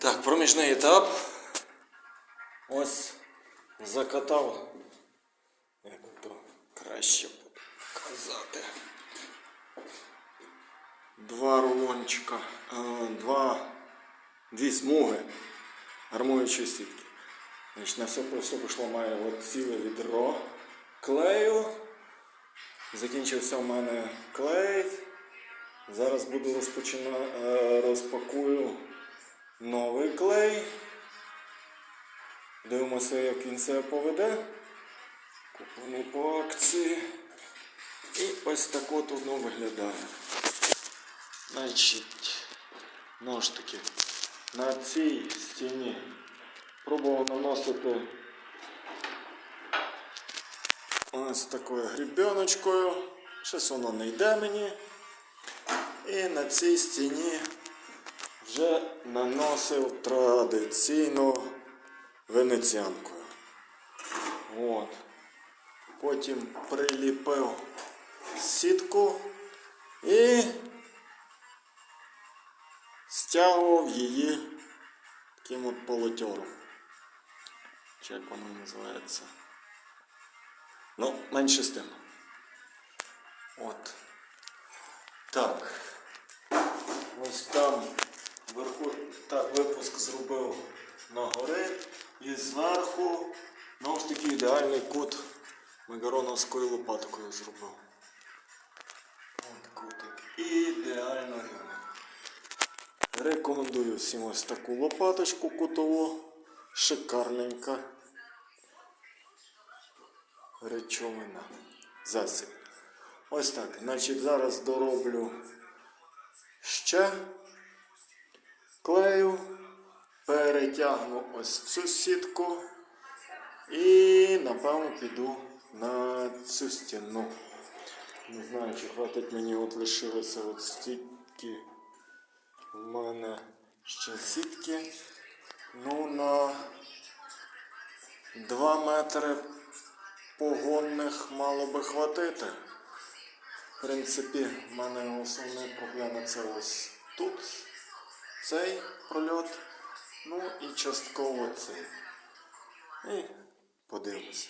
Так, проміжний етап. Ось закатав. Як то краще показати. Два рулончика, е, два, дві смуги армуючої сітки. Значить, на все про все пішло має от ціле відро клею. Закінчився в мене клей. Зараз буду розпочина... е, розпакую новий клей. Дивимося, як він себе поведе. Куплений по акції. І ось так от воно виглядає. Значить, ну ж таки, на цій стіні пробував наносити ось такою грібеночкою. Щось воно не йде мені. І на цій стіні вже наносив традиційно венеціанкою. От. Потім приліпив сітку і стягував її таким от полотьором. Чи як воно називається? Ну, менше з тим. От. Так. Ось там вверху так, випуск зробив на гори і зверху ну ж таки ідеальний кут мегароновською лопаткою зробив. От кутик. Ідеально. Рекомендую всім ось таку лопаточку кутову. Шикарненька речовина. Засіб. Ось так. Значить, зараз дороблю ще клею, перетягну ось цю сітку і напевно піду на цю стіну. Не знаю, чи хватить мені от лишилося от стільки. У мене ще сітки. Ну, на 2 метри погонних мало би хватити. В принципі, в мене основна проблема це ось тут, цей прольот, ну і частково цей. І подивимося.